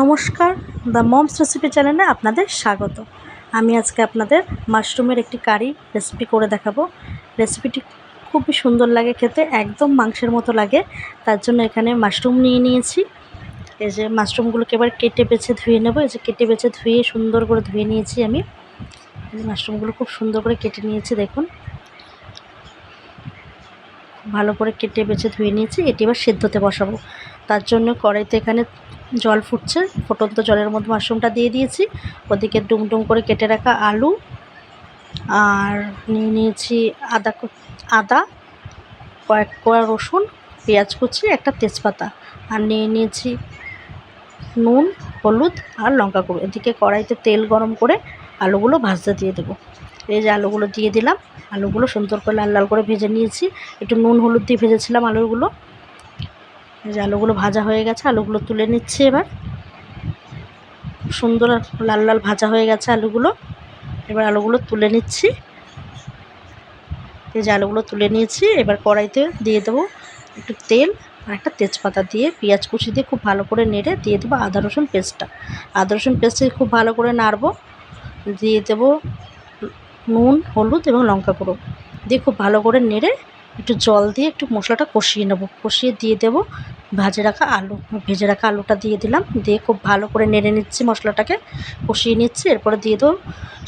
নমস্কার। The moms recipe চ্যানেলে আপনাদের স্বাগত। আমি আজকে আপনাদের মাশরুমের একটি কারি রেসিপি করে দেখাবো। রেসিপিটি খুবই সুন্দর লাগে খেতে, একদম মাংসের মতো লাগে। তার জন্য এখানে মাশরুম নিয়ে নিয়েছি। এই যে মাশরুমগুলোকে এবার কেটে বেছে ধুয়ে নেব। এই যে কেটে বেছে ধুয়ে সুন্দর করে ধুয়ে নিয়েছি আমি। মাশরুমগুলো খুব সুন্দর করে কেটে নিয়েছি, দেখুন। ভালো করে কেটে বেছে ধুয়ে নিয়েছি। এটি এবার সেদ্ধতে বসাবো। তার জন্য কড়াইতে এখানে জল ফুটছে। ফুটন্ত জলের মধ্যে মাশরুমটা দিয়ে দিয়েছি। ওদিকে ডুম ডুম করে কেটে রাখা আলু। আর নিয়ে নিয়েছি আদা আদা, কয়েক কোয়া রসুন, পেঁয়াজ কুচি, একটা তেজপাতা। আর নিয়ে নিয়েছি নুন, হলুদ আর লঙ্কা গুঁড়ো। এদিকে কড়াইতে তেল গরম করে আলুগুলো ভাজতে দিয়ে দেবো। এই যে আলুগুলো দিয়ে দিলাম। আলুগুলো সুন্দর করে লাল লাল করে ভেজে নিয়েছি। একটু নুন, হলুদ দিয়ে ভেজেছিলাম আলুগুলো। যে আলুগুলো ভাজা হয়ে গেছে, আলুগুলো তুলে নিচ্ছি এবার। সুন্দর লাল লাল ভাজা হয়ে গেছে আলুগুলো। এবার আলুগুলো তুলে নিচ্ছি। এই যে আলুগুলো তুলে নিয়েছি, এবার কড়াইতে দিয়ে দেবো একটু তেল আর একটা তেজপাতা দিয়ে পেঁয়াজ কুচি দিয়ে খুব ভালো করে নেড়ে দিয়ে দেবো আদা রসুন পেস্টটা। আদা রসুন পেস্টে খুব ভালো করে নাড়বো। দিয়ে দেবো নুন, হলুদ এবং লঙ্কা গুঁড়ো। দিয়ে খুব ভালো করে নেড়ে একটু জল দিয়ে একটু মশলাটা কষিয়ে নেব। কষিয়ে দিয়ে দেবো ভাজে রাখা আলু। ভেজে রাখা আলুটা দিয়ে দিলাম। দিয়ে খুব ভালো করে নেড়ে নিচ্ছি মশলাটাকে। কষিয়ে নিচ্ছি, এরপরে দিয়ে দেবো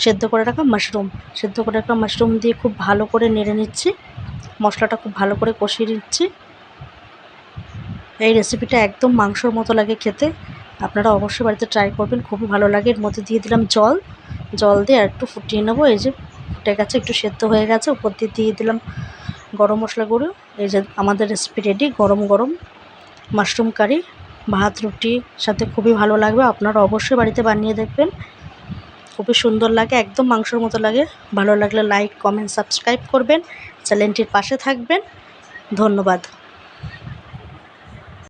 সেদ্ধ করে রাখা মাশরুম। সেদ্ধ করে রাখা মাশরুম দিয়ে খুব ভালো করে নেড়ে নিচ্ছি। মশলাটা খুব ভালো করে কষিয়ে নিচ্ছি। এই রেসিপিটা একদম মাংসর মতো লাগে খেতে। আপনারা অবশ্যই বাড়িতে ট্রাই করবেন, খুবই ভালো লাগে। এর মধ্যে দিয়ে দিলাম জল। জল দিয়ে আর একটু ফুটিয়ে নেব। এই যে ফুটে গেছে, একটু সেদ্ধ হয়ে গেছে, উপর দিয়ে দিয়ে দিলাম গরম মশলা গুঁড়ো, এই যে আমাদের রেসিপি রেডি গরম গরম মাশরুম কারি ভাত, রুটি, সাথে খুবই ভালো লাগবে। আপনারা অবশ্যই বাড়িতে বানিয়ে দেখবেন। খুবই সুন্দর লাগে, একদম মাংসর মতো লাগে। ভালো লাগলে লাইক কমেন্ট সাবস্ক্রাইব করবেন। চ্যানেলটির পাশে থাকবেন। ধন্যবাদ।